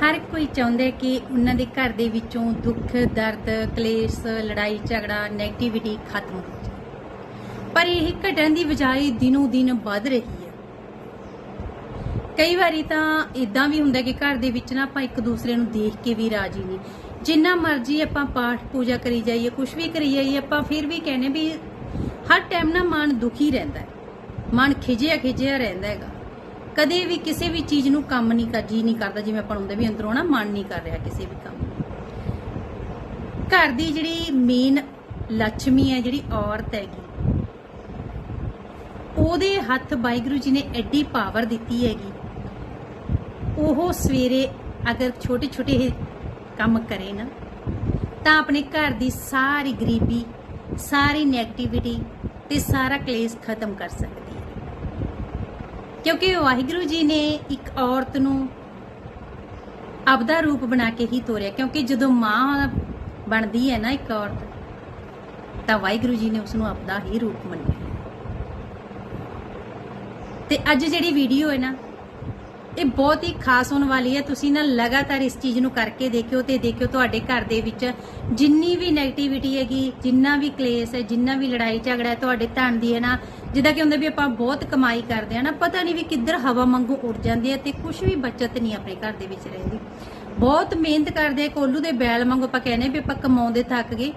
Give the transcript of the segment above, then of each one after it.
ਹਰ ਕੋਈ ਚਾਹੁੰਦਾ ਕਿ ਉਹਨਾਂ ਦੇ ਘਰ ਦੇ ਵਿੱਚੋਂ ਦੁੱਖ, ਦਰਦ, ਕਲੇਸ਼, ਲੜਾਈ, ਝਗੜਾ ਨੈਗੇਟਿਵਿਟੀ ਖਤਮ ਹੋ ਜਾਵੇ। ਪਰ ਇਹ ਘਟਣ ਦੀ ਬਜਾਏ ਦਿਨੋਂ ਦਿਨ ਵੱਧ ਰਹੀ ਹੈ। ਕਈ ਵਾਰੀ ਤਾਂ ਇਦਾਂ ਵੀ ਹੁੰਦਾ ਕਿ ਘਰ ਦੇ ਵਿੱਚ ਨਾ ਆਪਾਂ ਇੱਕ ਦੂਸਰੇ ਨੂੰ ਦੇਖ ਕੇ ਵੀ ਰਾਜੀ ਨਹੀਂ। ਜਿੰਨਾ ਮਰਜ਼ੀ ਆਪਾਂ ਪਾਠ ਪੂਜਾ ਕਰੀ ਜਾਈਏ ਕੁਝ ਵੀ ਕਰੀ ਜਾਈਏ, ਆਪਾਂ ਫਿਰ ਵੀ ਕਹਿੰਦੇ ਵੀ ਹਰ ਟਾਈਮ ਨਾ ਮਨ ਦੁਖੀ ਰਹਿੰਦਾ ਹੈ। ਮਨ ਖਿਜਿਆ ਖਿਜਿਆ ਰਹਿੰਦਾ ਹੈਗਾ। ਕਦੇ ਵੀ ਕਿਸੇ ਵੀ ਚੀਜ਼ ਨੂੰ ਕੰਮ ਨਹੀਂ ਕਰ ਜੀ ਨਹੀਂ ਕਰਦਾ, ਜਿਵੇਂ ਆਪਾਂ ਨੂੰ ਹੁੰਦਾ ਵੀ ਅੰਦਰੋਂ ਨਾ ਮਨ ਨਹੀਂ ਕਰ ਰਿਹਾ ਕਿਸੇ ਵੀ ਕੰਮ ਘਰ ਦੀ ਜਿਹੜੀ ਮੇਨ ਲక్ష్ਮੀ ਹੈ, ਜਿਹੜੀ ਔਰਤ ਹੈਗੀ, ਉਹਦੇ ਹੱਥ ਵਾਹਿਗੁਰੂ ਜੀ ਨੇ ਐਡੀ ਪਾਵਰ ਦਿੱਤੀ ਹੈਗੀ। ਉਹ ਸਵੇਰੇ ਅਗਰ ਛੋਟੇ ਛੋਟੇ ਕੰਮ ਕਰੇ ਨਾ, ਤਾਂ ਆਪਣੇ ਘਰ ਦੀ ਸਾਰੀ ਗਰੀਬੀ, ਸਾਰੀ 네ਗੇਟਿਵਿਟੀ ਤੇ ਸਾਰਾ ਕਲੇਸ਼ ਖਤਮ ਕਰ ਸਕਦੇ। ਕਿਉਂਕਿ ਵਾਹਿਗੁਰੂ ਜੀ ਨੇ ਇੱਕ ਔਰਤ ਨੂੰ ਆਪਦਾ ਰੂਪ ਬਣਾ ਕੇ ਹੀ ਤੋਰਿਆ। ਕਿਉਂਕਿ ਜਦੋਂ ਮਾਂ ਬਣਦੀ ਹੈ ਨਾ ਇੱਕ ਔਰਤ, ਤਾਂ ਵਾਹਿਗੁਰੂ ਜੀ ਨੇ ਉਸ ਨੂੰ ਆਪਦਾ ਹੀ ਰੂਪ ਮੰਨਿਆ। ਤੇ ਅੱਜ ਜਿਹੜੀ ਵੀਡੀਓ ਹੈ ਨਾ, ਇਹ ਬਹੁਤ ਹੀ ਖਾਸ ਹੋਣ ਵਾਲੀ ਹੈ। ਤੁਸੀਂ ਨਾ ਲਗਾਤਾਰ ਇਸ ਚੀਜ਼ ਨੂੰ ਕਰਕੇ ਦੇਖਿਓ ਤੇ ਦੇਖਿਓ ਤੁਹਾਡੇ ਘਰ ਦੇ ਵਿੱਚ ਜਿੰਨੀ ਵੀ ਨੈਗੇਟਿਵਿਟੀ ਹੈਗੀ, ਜਿੰਨਾ ਵੀ ਕਲੇਸ਼ ਹੈ, ਜਿੰਨਾ ਵੀ ਲੜਾਈ ਝਗੜਾ ਹੈ, ਤੁਹਾਡੇ ਧਨ ਦੀ ਹੈ ਨਾ ਜਿੱਦਾਂ ਕਿ ਹੁੰਦਾ ਵੀ ਆਪਾਂ ਬਹੁਤ ਕਮਾਈ ਕਰਦੇ ਆ ਨਾ, ਪਤਾ ਨਹੀਂ ਵੀ ਕਿੱਧਰ ਹਵਾ ਵਾਂਗੂ ਉੱਡ ਜਾਂਦੀ ਹੈ ਤੇ ਕੁਝ ਵੀ ਬਚਤ ਨਹੀਂ ਆਪਣੇ ਘਰ ਦੇ ਵਿੱਚ ਰਹਿੰਦੀ। ਬਹੁਤ ਮਿਹਨਤ ਕਰਦੇ ਕੋਲੂ ਦੇ ਬੈਲ ਵਾਂਗੂ ਆਪਾਂ ਕਹਿੰਦੇ ਵੀ ਆਪਾਂ ਕਮਾਉਂਦੇ ਥੱਕ ਗਏ,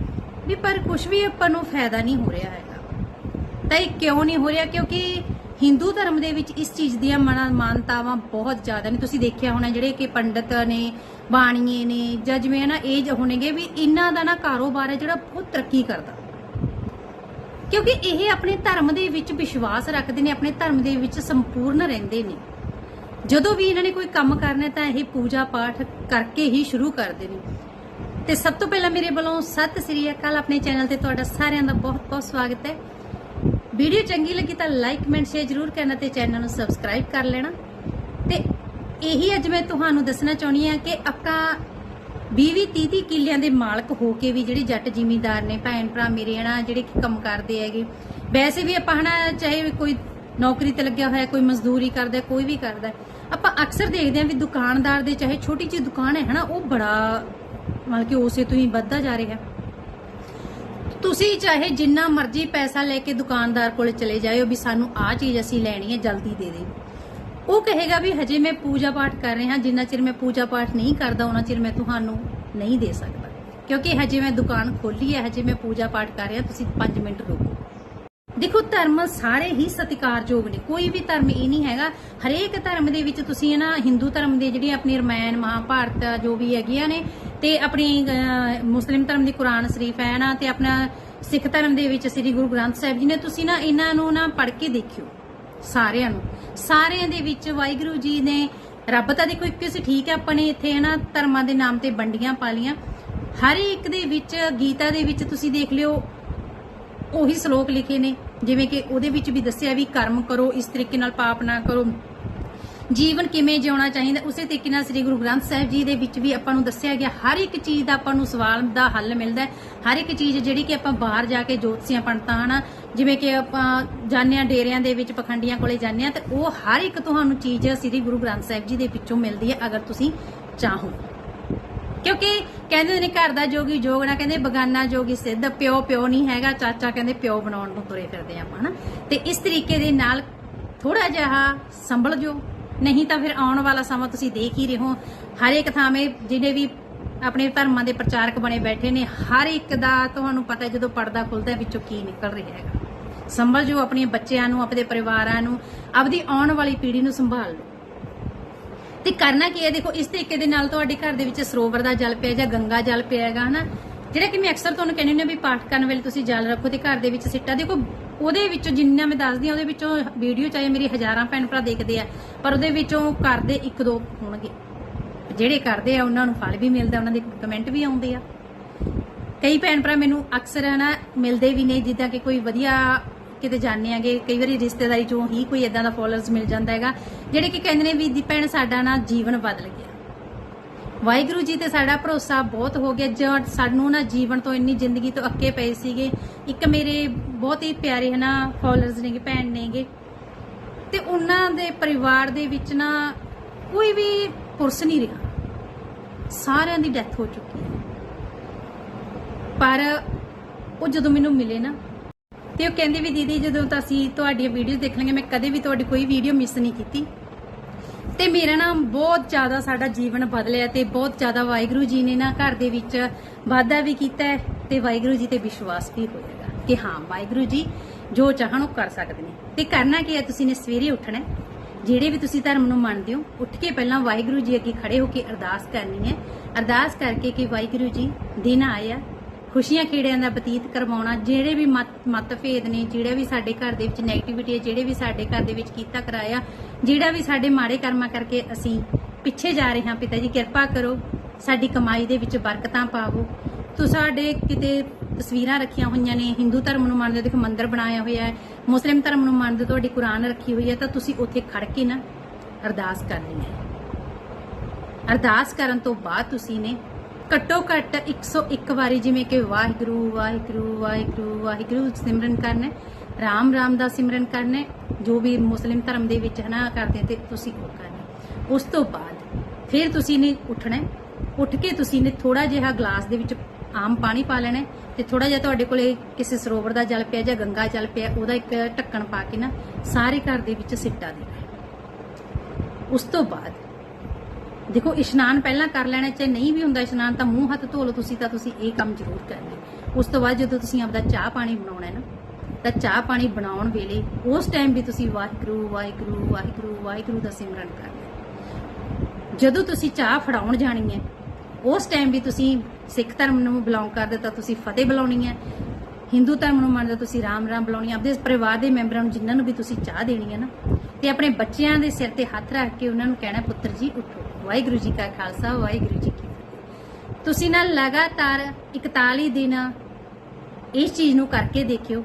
ਵੀ ਪਰ ਕੁਝ ਵੀ ਆਪਾਂ ਨੂੰ ਫਾਇਦਾ ਨਹੀਂ ਹੋ ਰਿਹਾ ਹੈਗਾ। ਤਾਂ ਇਹ ਕਿਉਂ ਨਹੀਂ ਹੋ ਰਿਹਾ? ਕਿਉਂਕਿ ਹਿੰਦੂ ਧਰਮ ਦੇ ਵਿੱਚ ਇਸ ਚੀਜ਼ ਦੀਆਂ ਮਨਾ ਮਾਨਤਾਵਾਂ ਬਹੁਤ ਜ਼ਿਆਦਾ ਨੇ। ਤੁਸੀਂ ਦੇਖਿਆ ਹੋਣਾ ਜਿਹੜੇ ਕਿ ਪੰਡਤ ਨੇ, ਬਾਣੀਏ ਨੇ ਜਾਂ ਜਿਵੇਂ ਨਾ, ਇਹ ਹੋਣਗੇ ਵੀ ਇਹਨਾਂ ਦਾ ਨਾ ਕਾਰੋਬਾਰ ਹੈ ਜਿਹੜਾ ਬਹੁਤ ਤਰੱਕੀ ਕਰਦਾ। ਕਿਉਂਕਿ ਇਹ ਆਪਣੇ ਧਰਮ ਦੇ ਵਿੱਚ ਵਿਸ਼ਵਾਸ ਰੱਖਦੇ ਨੇ, ਆਪਣੇ ਧਰਮ ਦੇ ਵਿੱਚ ਸੰਪੂਰਨ ਰਹਿੰਦੇ ਨੇ। ਜਦੋਂ ਵੀ ਇਹਨਾਂ ਨੇ ਕੋਈ ਕੰਮ ਕਰਨਾ ਤਾਂ ਇਹ ਪੂਜਾ ਪਾਠ ਕਰਕੇ ਹੀ ਸ਼ੁਰੂ ਕਰਦੇ ਨੇ। ਤੇ ਸਭ ਤੋਂ ਪਹਿਲਾਂ ਮੇਰੇ ਵੱਲੋਂ ਸਤਿ ਸ੍ਰੀ ਅਕਾਲ। ਆਪਣੇ ਚੈਨਲ ਤੇ ਤੁਹਾਡਾ ਸਾਰਿਆਂ ਦਾ ਬਹੁਤ ਬਹੁਤ ਸਵਾਗਤ ਹੈ। ਵੀਡੀਓ ਚੰਗੀ ਲੱਗੀ ਤਾਂ ਲਾਈਕ, ਕਮੈਂਟ, ਸ਼ੇਅਰ ਜ਼ਰੂਰ ਕਰਨਾ ਤੇ ਚੈਨਲ ਨੂੰ ਸਬਸਕ੍ਰਾਈਬ ਕਰ ਲੈਣਾ। ਤੇ ਇਹੀ ਅੱਜ ਮੈਂ ਤੁਹਾਨੂੰ ਦੱਸਣਾ ਚਾਹੁੰਦੀ ਹਾਂ ਕਿ ਆਪਾਂ 20 30 30 ਕਿੱਲਿਆਂ ਦੇ ਮਾਲਕ ਹੋ ਕੇ ਵੀ ਜਿਹੜੇ ਜੱਟ ਜ਼ਿਮੀਂਦਾਰ ਨੇ, ਭੈਣ ਭਰਾ ਮੇਰੇ ਹਨਾ, ਜਿਹੜੇ ਕਿ ਕੰਮ ਕਰਦੇ ਹੈਗੇ। ਵੈਸੇ ਵੀ ਆਪਾਂ ਹਨਾ, ਚਾਹੇ ਕੋਈ ਨੌਕਰੀ ਤੇ ਲੱਗਿਆ ਹੋਇਆ, ਕੋਈ ਮਜ਼ਦੂਰੀ ਕਰਦਾ, ਕੋਈ ਵੀ ਕਰਦਾ, ਆਪਾਂ ਅਕਸਰ ਦੇਖਦੇ ਹਾਂ ਵੀ ਦੁਕਾਨਦਾਰ ਦੇ ਚਾਹੇ ਛੋਟੀ ਜਿਹੀ ਦੁਕਾਨ ਹੈ ਹਨਾ, ਉਹ ਬੜਾ ਮਤਲਬ ਕਿ ਉਸੇ ਤੋਂ ਹੀ ਵੱਧਦਾ ਜਾ ਰਿਹਾ। ਤੁਸੀਂ ਚਾਹੇ ਜਿੰਨਾ ਮਰਜ਼ੀ ਪੈਸਾ ਲੈ ਕੇ ਦੁਕਾਨਦਾਰ ਕੋਲ ਚਲੇ ਜਾਇਓ ਵੀ ਸਾਨੂੰ ਆਹ ਚੀਜ਼ ਅਸੀਂ ਲੈਣੀ ਹੈ, ਜਲਦੀ ਦੇ ਦੇ ਉਹ ਕਹੇਗਾ ਵੀ ਹਜੇ ਮੈਂ ਪੂਜਾ ਪਾਠ ਕਰ ਰਿਹਾ, ਜਿੰਨਾ ਚਿਰ ਮੈਂ ਪੂਜਾ ਪਾਠ ਨਹੀਂ ਕਰਦਾ, ਉਹਨਾਂ ਚਿਰ ਮੈਂ ਤੁਹਾਨੂੰ ਨਹੀਂ ਦੇ ਸਕਦਾ। ਕਿਉਂਕਿ ਹਜੇ ਮੈਂ ਦੁਕਾਨ ਖੋਲੀ ਹੈ, ਹਜੇ ਮੈਂ ਪੂਜਾ ਪਾਠ ਕਰ ਰਿਹਾ, ਤੁਸੀਂ 5 ਮਿੰਟ ਰੁਕੋ। ਦੇਖੋ, ਧਰਮ ਸਾਰੇ ਹੀ ਸਤਿਕਾਰਯੋਗ ਨੇ, ਕੋਈ ਵੀ ਧਰਮ ਇਹ ਨਹੀਂ ਹੈਗਾ। ਹਰੇਕ ਧਰਮ ਦੇ ਵਿੱਚ ਤੁਸੀਂ ਨਾ, ਹਿੰਦੂ ਧਰਮ ਦੇ ਜਿਹੜੀ ਆਪਣੀ ਰਮਾਇਣ, ਮਹਾਭਾਰਤ, ਜੋ ਵੀ ਹੈਗੀਆਂ ਨੇ, ਤੇ ਆਪਣੀ ਮੁਸਲਿਮ ਧਰਮ ਦੀ ਕੁਰਾਨ ਸ਼ਰੀਫ ਹੈ ਨਾ, ਤੇ ਆਪਣਾ ਸਿੱਖ ਧਰਮ ਦੇ ਵਿੱਚ ਸ੍ਰੀ ਗੁਰੂ ਗ੍ਰੰਥ ਸਾਹਿਬ ਜੀ ਨੇ, ਤੁਸੀਂ ਨਾ ਇਹਨਾਂ ਨੂੰ ਨਾ ਪੜ੍ਹ ਕੇ ਦੇਖਿਓ। ਸਾਰਿਆਂ ਨੂੰ। ਸਾਰਿਆਂ ਦੇ ਵਿੱਚ ਵਾਹਿਗੁਰੂ ਜੀ ਨੇ, ਰੱਬ ਤਾਂ ਦੇਖੋ ਇੱਕ ਸੀ, ਠੀਕ ਹੈ, ਆਪਾਂ ਇੱਥੇ ਹਨਾ ਧਰਮਾਂ ਦੇ ਨਾਮ ਤੇ ਵੰਡੀਆਂ ਪਾ ਲੀਆਂ ਹਰ ਇੱਕ ਦੇ ਵਿੱਚ, ਗੀਤਾ ਦੇ ਵਿੱਚ ਤੁਸੀਂ ਦੇਖ ਲਿਓ, ਉਹੀ ਸ਼ਲੋਕ ਲਿਖੇ ਨੇ, ਜਿਵੇਂ ਕਿ ਉਹਦੇ ਵਿੱਚ ਵੀ ਦੱਸਿਆ ਵੀ ਕਰਮ ਕਰੋ, ਇਸ ਤਰੀਕੇ ਨਾਲ ਪਾਪ ਨਾ ਕਰੋ। ਜੀਵਨ ਕਿਵੇਂ ਜਿਉਣਾ ਚਾਹੀਦਾ, ਉਸੇ ਤਰੀਕੇ ਨਾਲ ਸ੍ਰੀ ਗੁਰੂ ਗ੍ਰੰਥ ਸਾਹਿਬ ਜੀ ਦੇ ਵਿੱਚ ਵੀ ਆਪਾਂ ਨੂੰ ਦੱਸਿਆ ਗਿਆ, ਹਰ ਇੱਕ ਚੀਜ਼ ਦਾ ਆਪਾਂ ਨੂੰ ਸਵਾਲ ਦਾ ਹੱਲ ਮਿਲਦਾ ਹਰ ਇੱਕ ਚੀਜ਼ ਜਿਹੜੀ ਕਿ ਆਪਾਂ ਬਾਹਰ ਜਾ ਕੇ ਜੋਤਸੀਆਂ, ਪੰਡਤਾਂ, ਹਨਾ ਜਿਵੇਂ ਕਿ ਆਪਾਂ ਜਾਂਦੇ ਹਾਂ, ਡੇਰਿਆਂ ਦੇ ਵਿੱਚ, ਪਖੰਡੀਆਂ ਕੋਲੇ ਜਾਂਦੇ ਹਾਂ, ਤੇ ਉਹ ਹਰ ਇੱਕ ਤੁਹਾਨੂੰ ਚੀਜ਼ ਸ੍ਰੀ ਗੁਰੂ ਗ੍ਰੰਥ ਸਾਹਿਬ ਜੀ ਦੇ ਵਿੱਚੋਂ ਮਿਲਦੀ ਹੈ, ਅਗਰ ਤੁਸੀਂ ਚਾਹੋ। ਕਿਉਂਕਿ ਕਹਿੰਦੇ ਨੇ ਘਰ ਦਾ ਜੋਗੀ ਜੋਗ ਨਾ, ਕਹਿੰਦੇ ਬਗਾਨਾ ਜੋਗੀ ਸਿੱਧ, ਪਿਓ ਪਿਓ ਨਹੀਂ ਹੈਗਾ, ਚਾਚਾ ਕਹਿੰਦੇ ਪਿਓ ਬਣਾਉਣ ਨੂੰ ਤੁਰੇ ਫਿਰਦੇ ਆਪਾਂ, ਹਨਾ? ਤੇ ਇਸ ਤਰੀਕੇ ਦੇ ਨਾਲ ਥੋੜਾ ਜਿਹਾ ਸੰਭਲ ਜੋ, ਨਹੀਂ ਤਾਂ ਫਿਰ ਆਉਣ ਵਾਲਾ ਸਮਾਂ ਤੁਸੀਂ ਦੇਖ ਹੀ ਰਹੇ ਹੋ। ਹਰ ਇੱਕ ਥਾਵੇਂ ਜਿਹੜੇ ਵੀ ਆਪਣੇ ਧਰਮਾਂ ਦੇ ਪ੍ਰਚਾਰਕ ਬਣੇ ਬੈਠੇ ਨੇ, ਹਰ ਇੱਕ ਦਾ ਤੁਹਾਨੂੰ ਪਤਾ ਜਦੋਂ ਪਰਦਾ ਖੁੱਲਦਾ ਵਿੱਚੋਂ ਕੀ ਨਿਕਲ ਰਿਹਾ ਹੈਗਾ। ਸੰਭਲ ਜੋ ਆਪਣੇ ਬੱਚਿਆਂ ਨੂੰ, ਆਪਣੇ ਪਰਿਵਾਰਾਂ ਨੂੰ, ਆਪਦੀ ਆਉਣ ਵਾਲੀ ਪੀੜ੍ਹੀ ਨੂੰ ਸੰਭਾਲ ਲਓ। ਤੇ ਕਰਨਾ ਕੀ ਹੈ? ਦੇਖੋ, ਇਸ ਤਰੀਕੇ ਦੇ ਨਾਲ ਤੁਹਾਡੇ ਘਰ ਦੇ ਵਿੱਚ ਸਰੋਵਰ ਦਾ ਜਲ ਪਿਆ ਜਾਂ ਗੰਗਾ ਜਲ ਪਿਆ ਹੈਗਾ ਹਨਾ? ਜਿਹੜਾ ਕਿ ਮੈਂ ਅਕਸਰ ਤੁਹਾਨੂੰ ਕਹਿੰਦੀ ਹੁੰਦੀ ਵੀ ਪਾਠ ਕਰਨ ਵੇਲੇ ਤੁਸੀਂ ਜਲ ਰੱਖੋ ਤੇ ਘਰ ਦੇ ਵਿੱਚ ਸਿੱਟਾ। ਦੇਖੋ, ਉਹਦੇ ਵਿੱਚੋਂ ਜਿੰਨਾ ਮੈਂ ਦੱਸਦੀ ਹਾਂ, ਉਹਦੇ ਵਿੱਚੋਂ ਵੀਡੀਓ ਚਾਹੇ ਮੇਰੀ ਹਜ਼ਾਰਾਂ ਭੈਣ ਭਰਾ ਦੇਖਦੇ ਆ, ਪਰ ਉਹਦੇ ਵਿੱਚੋਂ ਕਰਦੇ ਇੱਕ ਦੋ ਹੋਣਗੇ। ਜਿਹੜੇ ਕਰਦੇ ਆ, ਉਹਨਾਂ ਨੂੰ ਫਲ ਵੀ ਮਿਲਦਾ, ਉਹਨਾਂ ਦੇ ਕਮੈਂਟ ਵੀ ਆਉਂਦੇ ਆ। ਕਈ ਭੈਣ ਭਰਾ ਮੈਨੂੰ ਅਕਸਰ ਨਾ ਮਿਲਦੇ ਵੀ ਨੇ, ਜਿੱਦਾਂ ਕਿ ਕੋਈ ਵਧੀਆ ਕਿਤੇ ਜਾਂਦੇ ਆਗੇ। ਕਈ ਵਾਰੀ ਰਿਸ਼ਤੇਦਾਰੀ ਚੋਂ ਹੀ ਕੋਈ ਇਦਾਂ ਦਾ ਫੋਲੋਅਰਸ ਮਿਲ ਜਾਂਦਾ ਹੈਗਾ, ਜਿਹੜੇ ਕਿ ਕਹਿੰਦੇ ਨੇ ਵੀ ਦੀ ਭੈਣ ਸਾਡਾ ਨਾ ਜੀਵਨ ਬਦਲ ਗਿਆ। ਵਾਹਿਗੁਰੂ ਜੀ ਤੇ ਸਾਡਾ ਭਰੋਸਾ ਬਹੁਤ ਹੋ ਗਿਆ। ਜੋ ਸਾਨੂੰ ਨਾ ਜੀਵਨ ਤੋਂ ਇੰਨੀ ਜ਼ਿੰਦਗੀ ਤੋਂ ਅੱਕੇ ਪਏ ਸੀਗੇ। ਇੱਕ ਮੇਰੇ ਬਹੁਤ ਹੀ ਪਿਆਰੇ ਹਨਾ ਫੋਲੋਅਰਸ ਨੇਗੇ, ਭੈਣ ਨੇਗੇ। ਤੇ ਉਹਨਾਂ ਦੇ ਪਰਿਵਾਰ ਦੇ ਵਿੱਚ ਨਾ ਕੋਈ ਵੀ ਪੁਰਸ਼ ਨਹੀਂ ਰਿਹਾ। ਸਾਰਿਆਂ ਦੀ ਡੈਥ ਹੋ ਚੁੱਕੀ ਹੈ। ਪਰ ਉਹ ਜਦੋਂ ਮੈਨੂੰ ਮਿਲੇ ਨਾ ਤੇ ਉਹ ਕਹਿੰਦੇ ਵੀ ਦੀਦੀ ਜਦੋਂ ਤਾਂ ਅਸੀਂ ਤੁਹਾਡੀਆਂ ਵੀਡੀਓਜ਼ ਦੇਖ ਲਾਂਗੇ ਮੈਂ ਕਦੇ ਵੀ ਤੁਹਾਡੀ ਕੋਈ ਵੀਡੀਓ ਮਿਸ ਨਹੀਂ ਕੀਤੀ। ਤੇ ਮੇਰਾ ਨਾ ਬਹੁਤ ਜ਼ਿਆਦਾ ਸਾਡਾ ਜੀਵਨ ਬਦਲਿਆ ਤੇ ਬਹੁਤ ਜ਼ਿਆਦਾ ਵਾਹਿਗੁਰੂ ਜੀ ਨੇ ਨਾ ਘਰ ਦੇ ਵਿੱਚ ਵਾਅਦਾ ਵੀ ਕੀਤਾ ਹੈ ਤੇ ਵਾਹਿਗੁਰੂ ਜੀ ਤੇ ਵਿਸ਼ਵਾਸ ਵੀ ਹੋਏਗਾ ਕਿ ਹਾਂ, ਵਾਹਿਗੁਰੂ ਜੀ ਜੋ ਚਾਹਣ ਉਹ ਕਰ ਸਕਦੇ ਨੇ। ਤੇ ਕਰਨਾ ਕੀ ਹੈ, ਤੁਸੀਂ ਨੇ ਸਵੇਰੇ ਉੱਠਣਾ ਜਿਹੜੇ ਵੀ ਤੁਸੀਂ ਧਰਮ ਨੂੰ ਮੰਨਦੇ ਹੋ, ਉੱਠ ਕੇ ਪਹਿਲਾਂ ਵਾਹਿਗੁਰੂ ਜੀ ਅੱਗੇ ਖੜੇ ਹੋ ਕੇ ਅਰਦਾਸ ਕਰਨੀ ਹੈ। ਅਰਦਾਸ ਕਰਕੇ ਕਿ ਵਾਹਿਗੁਰੂ ਜੀ, ਦਿਨ ਆਇਆ ਖੁਸ਼ੀਆਂ ਖੇੜਿਆਂ ਦਾ ਬਤੀਤ ਕਰਵਾਉਣਾ, ਜਿਹੜੇ ਵੀ ਮਤ, ਮਤਭੇਦ ਨੇ, ਜਿਹੜੇ ਵੀ ਸਾਡੇ ਘਰ ਦੇ ਵਿੱਚ ਨੈਗੇਟਿਵਿਟੀ ਹੈ, ਜਿਹੜੇ ਵੀ ਸਾਡੇ ਘਰ ਦੇ ਵਿੱਚ ਕੀਤਾ ਕਰਾਇਆ, ਜਿਹੜਾ ਵੀ ਸਾਡੇ ਮਾੜੇ ਕਰਮਾਂ ਕਰਕੇ ਅਸੀਂ ਪਿੱਛੇ ਜਾ ਰਹੇ ਹਾਂ ਪਿਤਾ ਜੀ, ਕਿਰਪਾ ਕਰੋ, ਸਾਡੀ ਕਮਾਈ ਦੇ ਵਿੱਚ ਬਰਕਤਾਂ ਪਾਵੋ। ਤੂੰ ਸਾਡੇ ਕਿਤੇ ਤਸਵੀਰਾਂ ਰੱਖੀਆਂ ਹੋਈਆਂ ਨੇ, ਹਿੰਦੂ ਧਰਮ ਨੂੰ ਮੰਨਦੇ ਦੇਖੋ ਮੰਦਿਰ ਬਣਾਇਆ ਹੋਇਆ ਹੈ, ਮੁਸਲਿਮ ਧਰਮ ਨੂੰ ਮੰਨਦੇ ਤੁਹਾਡੀ ਕੁਰਾਨ ਰੱਖੀ ਹੋਈ ਹੈ, ਤਾਂ ਤੁਸੀਂ ਉੱਥੇ ਖੜ ਕੇ ਨਾ ਅਰਦਾਸ ਕਰਨੀ ਹੈ। ਅਰਦਾਸ ਕਰਨ ਤੋਂ ਬਾਅਦ ਤੁਸੀਂ ਨੇ ਘੱਟੋ ਘੱਟ 101 ਵਾਰੀ ਜਿਵੇਂ ਕਿ ਵਾਹਿਗੁਰੂ ਵਾਹਿਗੁਰੂ ਵਾਹਿਗੁਰੂ ਵਾਹਿਗੁਰੂ ਸਿਮਰਨ ਕਰਨਾ ਰਾਮ ਰਾਮ ਦਾ ਸਿਮਰਨ ਕਰਨਾ ਜੋ ਵੀ ਮੁਸਲਿਮ ਧਰਮ ਦੇ ਵਿੱਚ ਹਨਾ ਕਰਦੇ ਤੇ ਤੁਸੀਂ ਉਹ ਕਰਨਾ ਉਸ ਤੋਂ ਬਾਅਦ ਫਿਰ ਤੁਸੀਂ ਨੇ ਉੱਠਣਾ ਉੱਠ ਕੇ ਤੁਸੀਂ ਨੇ ਥੋੜਾ ਜਿਹਾ ਗਲਾਸ ਦੇ ਵਿੱਚ ਆਮ ਪਾਣੀ ਪਾ ਲੈਣਾ ਹੈ ਤੇ ਥੋੜਾ ਜਿਹਾ ਤੁਹਾਡੇ ਕੋਲੇ ਕਿਸੇ ਸਰੋਵਰ ਦਾ ਜਲ ਪਿਆ ਜਾਂ ਗੰਗਾ ਜਲ ਪਿਆ, ਉਹਦਾ ਇੱਕ ਢੱਕਣ ਪਾ ਕੇ ਨਾ ਸਾਰੇ ਘਰ ਦੇ ਵਿੱਚ ਸਿੱਟਾ ਦੇਣਾ ਉਸ ਤੋਂ ਬਾਅਦ ਦੇਖੋ, ਇਸ਼ਨਾਨ ਪਹਿਲਾਂ ਕਰ ਲੈਣਾ, ਚਾਹੇ ਨਹੀਂ ਵੀ ਹੁੰਦਾ ਇਸ਼ਨਾਨ, ਤਾਂ ਮੂੰਹ ਹੱਥ ਧੋ ਲਓ ਤੁਸੀਂ, ਤਾਂ ਤੁਸੀਂ ਇਹ ਕੰਮ ਜ਼ਰੂਰ ਕਰਨਾ ਉਸ ਤੋਂ ਬਾਅਦ ਜਦੋਂ ਤੁਸੀਂ ਆਪਦਾ ਚਾਹ ਪਾਣੀ ਬਣਾਉਣਾ ਹੈ ਨਾ, ਤਾਂ ਚਾਹ ਪਾਣੀ ਬਣਾਉਣ ਵੇਲੇ ਉਸ ਟਾਈਮ ਵੀ ਤੁਸੀਂ ਵਾਹਿਗੁਰੂ ਵਾਹਿਗੁਰੂ ਵਾਹਿਗੁਰੂ ਵਾਹਿਗੁਰੂ ਦਾ ਸਿਮਰਨ ਕਰਨਾ ਜਦੋਂ ਤੁਸੀਂ ਚਾਹ ਫੜਾਉਣ ਜਾਣੀ ਹੈ, ਉਸ ਟਾਈਮ ਵੀ ਤੁਸੀਂ ਸਿੱਖ ਧਰਮ ਨੂੰ ਬਿਲੋਂਗ ਕਰਦੇ ਤਾਂ ਤੁਸੀਂ ਫਤਿਹ ਬੁਲਾਉਣੀ ਹੈ, ਹਿੰਦੂ ਧਰਮ ਨੂੰ ਮੰਨਦੇ ਤੁਸੀਂ ਰਾਮ ਰਾਮ ਬੁਲਾਉਣੀ ਹੈ ਆਪਣੇ ਪਰਿਵਾਰ ਦੇ ਮੈਂਬਰਾਂ ਨੂੰ ਜਿਨ੍ਹਾਂ ਨੂੰ ਵੀ ਤੁਸੀਂ ਚਾਹ ਦੇਣੀ ਹੈ ਨਾ, ਤੇ ਆਪਣੇ ਬੱਚਿਆਂ ਦੇ ਸਿਰ ਤੇ ਹੱਥ ਰੱਖ ਕੇ ਉਹਨਾਂ ਨੂੰ ਕਹਿਣਾ, ਪੁੱਤਰ ਜੀ, ਉੱਠੋ। ਵਾਹਿਗੁਰੂ ਜੀ ਕਾ ਖਾਲਸਾ, ਵਾਹਿਗੁਰੂ ਜੀ ਕੀ ਫਤਿਹ। ਤੁਸੀਂ ਨਾ ਲਗਾਤਾਰ 41 ਦਿਨ ਇਸ ਚੀਜ਼ ਨੂੰ ਕਰਕੇ ਦੇਖਿਓ।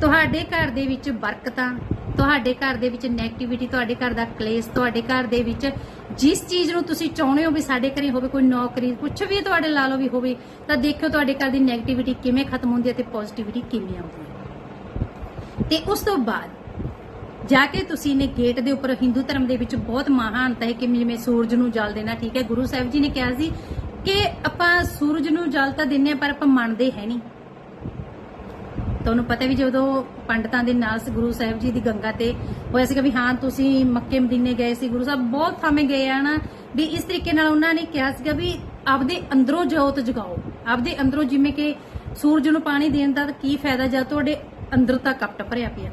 ਤੁਹਾਡੇ ਘਰ ਦੇ ਵਿੱਚ ਬਰਕਤਾਂ, ਤੁਹਾਡੇ ਘਰ ਦੇ ਵਿੱਚ ਨੈਗੇਟਿਵਿਟੀ ਤੁਹਾਡੇ ਘਰ ਦਾ ਕਲੇਸ਼, ਤੁਹਾਡੇ ਘਰ ਦੇ ਵਿੱਚ ਜਿਸ ਚੀਜ਼ ਨੂੰ ਤੁਸੀਂ ਚਾਹੁੰਦੇ ਹੋ ਵੀ ਸਾਡੇ ਘਰੇ ਹੋਵੇ, ਕੋਈ ਨੌਕਰੀ ਕੁਝ ਵੀ ਤੁਹਾਡੇ ਲਾ ਲਓ ਵੀ ਹੋਵੇ, ਤਾਂ ਦੇਖਿਓ ਤੁਹਾਡੇ ਘਰ ਦੀ ਨੈਗੇਟਿਵਿਟੀ ਕਿਵੇਂ ਖਤਮ ਹੁੰਦੀ ਹੈ ਤੇ ਪੋਜ਼ਿਟਿਵਿਟੀ ਕਿਵੇਂ ਆਉਂਦੀ ਹੈ। ਤੇ ਉਸ ਤੋਂ ਬਾਅਦ ਜਾ ਕੇ ਤੁਸੀਂ ਨੇ ਗੇਟ ਦੇ ਉੱਪਰ ਹਿੰਦੂ ਧਰਮ ਦੇ ਵਿੱਚ ਬਹੁਤ ਮਹਾਨਤਾ ਹੈ ਕਿ ਜਿਵੇਂ ਸੂਰਜ ਨੂੰ ਜਲ ਦੇਣਾ ਠੀਕ ਹੈ ਗੁਰੂ ਸਾਹਿਬ ਜੀ ਨੇ ਕਿਹਾ ਸੀ ਕਿ ਆਪਾਂ ਸੂਰਜ ਨੂੰ ਜਲ ਤਾਂ ਦਿੰਨੇ ਹਾਂ, ਪਰ ਆਪਾਂ ਮੰਨਦੇ ਹੈ ਨਹੀਂ। ਤੁਹਾਨੂੰ ਪਤਾ ਵੀ ਜਦੋਂ ਪੰਡਤਾਂ ਦੇ ਨਾਲ ਗੁਰੂ ਸਾਹਿਬ ਜੀ ਦੀ ਗੰਗਾ ਤੇ ਹੋਇਆ ਸੀਗਾ ਵੀ ਹਾਂ ਤੁਸੀਂ ਮੱਕੇ ਮਦੀਨੇ ਗਏ ਸੀ ਗੁਰੂ ਸਾਹਿਬ ਬਹੁਤ ਥਾਵੇਂ ਗਏ ਆ ਨਾ ਵੀ ਇਸ ਤਰੀਕੇ ਨਾਲ ਉਹਨਾਂ ਨੇ ਕਿਹਾ ਸੀਗਾ ਵੀ ਆਪਦੇ ਅੰਦਰੋਂ ਜੋਤ ਜਗਾਓ। ਆਪਦੇ ਅੰਦਰੋਂ ਜਿਵੇਂ ਕਿ ਸੂਰਜ ਨੂੰ ਪਾਣੀ ਦੇਣ ਦਾ ਕੀ ਫਾਇਦਾ ਜਦ ਤੁਹਾਡੇ ਅੰਦਰ ਤਾਂ ਕਪਟ ਭਰਿਆ ਪਿਆ।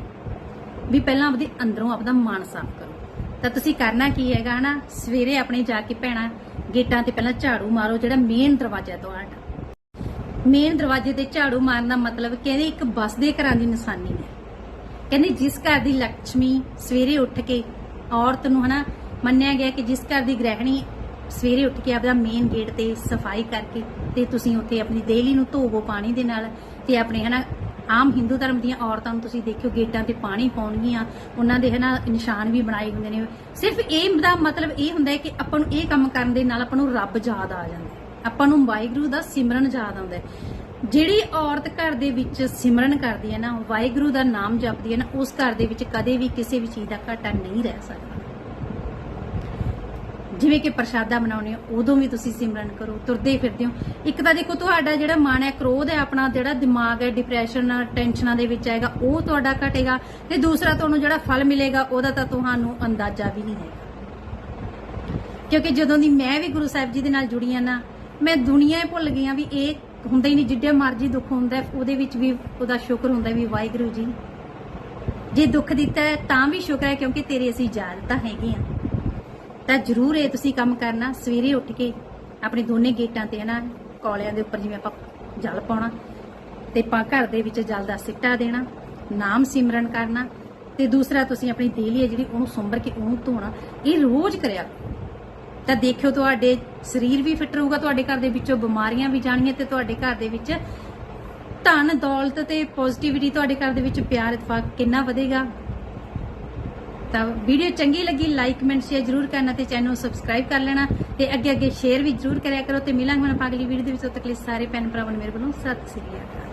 ਵੀ ਪਹਿਲਾਂ ਆਪਦੇ ਅੰਦਰੋਂ ਆਪਦਾ ਮਨ ਸਾਫ਼ ਕਰੋ। ਤਾਂ ਤੁਸੀਂ ਕਰਨਾ ਕੀ ਹੈਗਾ ਨਾ ਸਵੇਰੇ ਆਪਣੇ ਜਾ ਕੇ ਭੈਣਾ ਗੇਟਾਂ ਤੇ ਪਹਿਲਾਂ ਝਾੜੂ ਮਾਰੋ, ਜਿਹੜਾ ਮੇਨ ਦਰਵਾਜ਼ਾ ਹੈ ਤੁਹਾਡਾ ਮੇਨ ਦਰਵਾਜ਼ੇ ਤੇ ਝਾੜੂ ਮਾਰਨ ਦਾ ਮਤਲਬ ਕਹਿੰਦੇ ਇੱਕ ਬਸਦੇ ਘਰਾਂ ਦੀ ਨਿਸ਼ਾਨੀ ਹੈ। ਕਹਿੰਦੇ ਜਿਸ ਘਰ ਦੀ ਲక్ష్ਮੀ ਸਵੇਰੇ ਉੱਠ ਕੇ ਔਰਤ ਨੂੰ, ਹਨਾ, ਮੰਨਿਆ ਗਿਆ ਕਿ ਜਿਸ ਘਰ ਦੀ ਗ੍ਰਹਿਣੀ ਸਵੇਰੇ ਉੱਠ ਕੇ ਆਪਦਾ ਮੇਨ ਗੇਟ ਤੇ ਸਫ਼ਾਈ ਕਰਕੇ ਤੇ ਤੁਸੀਂ ਉੱਥੇ ਆਪਣੀ ਦੇਲੀ ਨੂੰ ਧੋਵੋ ਪਾਣੀ ਦੇ ਨਾਲ ਤੇ ਆਪਣੇ, ਹਨਾ ਆਮ ਹਿੰਦੂ ਧਰਮ ਦੀਆਂ ਔਰਤਾਂ ਨੂੰ ਤੁਸੀਂ ਦੇਖਿਓ, ਗੇਟਾਂ ਤੇ ਪਾਣੀ ਪਾਉਣਗੀਆਂ, ਉਹਨਾਂ ਦੇ ਹਨਾ, ਨਿਸ਼ਾਨ ਵੀ ਬਣਾਏ ਹੁੰਦੇ ਨੇ। ਸਿਰਫ ਇਹ ਦਾ ਮਤਲਬ ਇਹ ਹੁੰਦਾ ਹੈ ਕਿ ਆਪਾਂ ਨੂੰ ਇਹ ਕੰਮ ਕਰਨ ਦੇ ਨਾਲ ਆਪਾਂ ਨੂੰ ਰੱਬ ਯਾਦ ਆ ਜਾਂਦਾ ਆਪਾਂ ਨੂੰ ਵਾਹਿਗੁਰੂ ਦਾ ਸਿਮਰਨ ਯਾਦ ਆਉਂਦਾ ਜਿਹੜੀ ਔਰਤ ਘਰ ਦੇ ਵਿੱਚ ਸਿਮਰਨ ਕਰਦੀ ਹੈ ਨਾ, ਵਾਹਿਗੁਰੂ ਦਾ ਨਾਮ ਜਪਦੀ ਹੈ ਨਾ, ਉਸ ਘਰ ਦੇ ਵਿੱਚ ਕਦੇ ਵੀ ਕਿਸੇ ਵੀ ਚੀਜ਼ ਦਾ ਘਾਟਾ ਨਹੀਂ ਰਹਿ ਸਕਦਾ। ਜਿਵੇਂ ਕਿ ਪ੍ਰਸ਼ਾਦਾ ਬਣਾਉਣੇ ਹੋ, ਉਦੋਂ ਵੀ ਤੁਸੀਂ ਸਿਮਰਨ ਕਰੋ, ਤੁਰਦੇ ਫਿਰਦੇ ਹੋ। ਇੱਕ ਤਾਂ ਦੇਖੋ ਤੁਹਾਡਾ ਜਿਹੜਾ ਮਨ ਹੈ, ਕ੍ਰੋਧ ਹੈ, ਆਪਣਾ ਜਿਹੜਾ ਦਿਮਾਗ ਹੈ ਡਿਪਰੈਸ਼ਨ ਟੈਨਸ਼ਨਾਂ ਦੇ ਵਿੱਚ ਆਏਗਾ, ਉਹ ਤੁਹਾਡਾ ਘਟੇਗਾ ਤੇ ਦੂਸਰਾ ਤੁਹਾਨੂੰ ਜਿਹੜਾ ਫਲ ਮਿਲੇਗਾ, ਉਹਦਾ ਤਾਂ ਤੁਹਾਨੂੰ ਅੰਦਾਜ਼ਾ ਵੀ ਨਹੀਂ ਹੈਗਾ। ਕਿਉਂਕਿ ਜਦੋਂ ਦੀ ਮੈਂ ਵੀ ਗੁਰੂ ਸਾਹਿਬ ਜੀ ਦੇ ਨਾਲ ਜੁੜੀ ਆ ਨਾ, ਮੈਂ ਦੁਨੀਆ ਹੀ ਭੁੱਲ ਗਈ ਆ ਵੀ ਇਹ ਹੁੰਦਾ ਹੀ ਨਹੀਂ, ਜਿੱਡੇ ਮਰਜ਼ੀ ਦੁੱਖ ਹੁੰਦਾ ਉਹਦੇ ਵਿੱਚ ਵੀ ਉਹਦਾ ਸ਼ੁਕਰ ਹੁੰਦਾ ਵੀ ਵਾਹਿਗੁਰੂ ਜੀ। ਜੇ ਦੁੱਖ ਦਿੱਤਾ ਹੈ, ਤਾਂ ਵੀ ਸ਼ੁਕਰ ਹੈ, ਕਿਉਂਕਿ ਤੇਰੇ ਅਸੀਂ ਯਾਦ ਤਾਂ ਹੈਗੇ ਆ ਤਾਂ ਜ਼ਰੂਰ ਇਹ ਤੁਸੀਂ ਕੰਮ ਕਰਨਾ, ਸਵੇਰੇ ਉੱਠ ਕੇ ਆਪਣੇ ਦੋਨੇ ਗੇਟਾਂ ਤੇ ਹਨਾ ਕੌਲਿਆਂ ਦੇ ਉੱਪਰ ਜਿਵੇਂ ਆਪਾਂ ਜਲ ਪਾਉਣਾ ਤੇ ਆਪਾਂ ਘਰ ਦੇ ਵਿੱਚ ਜਲ ਦਾ ਸਿੱਟਾ ਦੇਣਾ, ਨਾਮ ਸਿਮਰਨ ਕਰਨਾ ਤੇ ਦੂਸਰਾ ਤੁਸੀਂ ਆਪਣੀ ਦੇਲੀ ਹੈ ਜਿਹੜੀ ਉਹਨੂੰ ਸੁੰਬਰ ਕੇ ਉਹਨੂੰ ਧੋਣਾ, ਇਹ ਰੋਜ਼ ਕਰਿਆ। ਤਾਂ ਦੇਖਿਓ ਤੁਹਾਡੇ ਸਰੀਰ ਵੀ ਫਿੱਟ ਰਹੂਗਾ, ਤੁਹਾਡੇ ਘਰ ਦੇ ਵਿੱਚੋਂ ਬਿਮਾਰੀਆਂ ਵੀ ਜਾਣਗੀਆਂ ਤੇ ਤੁਹਾਡੇ ਘਰ ਦੇ ਵਿੱਚ ਧਨ, ਦੌਲਤ ਤੇ ਪੋਜ਼ਿਟਿਵਿਟੀ ਤੁਹਾਡੇ ਘਰ ਦੇ ਵਿੱਚ ਪਿਆਰ ਇਤਫਾਕ ਕਿੰਨਾ ਵਧੇਗਾ। ਤਾਂ ਵੀਡੀਓ ਚੰਗੀ ਲੱਗੀ ਲਾਈਕ ਕਮੈਂਟ ਸ਼ੇਅਰ ਜਰੂਰ ਕਰਨਾ ਤੇ ਚੈਨਲ ਨੂੰ ਸਬਸਕ੍ਰਾਈਬ ਕਰ ਲੈਣਾ ਤੇ ਅੱਗੇ ਅੱਗੇ ਸ਼ੇਅਰ ਵੀ ਜਰੂਰ ਕਰਿਆ ਕਰੋ ਤੇ ਮਿਲਾਂਗੇ ਹੁਣ ਆਪਾਂ ਅਗਲੀ ਵੀਡੀਓ ਦੇ ਵਿੱਚ, ਤਦ ਤੱਕ ਲਈ ਸਾਰੇ ਭੈਣ ਭਰਾਵਾਂ ਨੂੰ ਮੇਰੇ ਵੱਲੋਂ ਸਤਿ ਸ੍ਰੀ ਅਕਾਲ।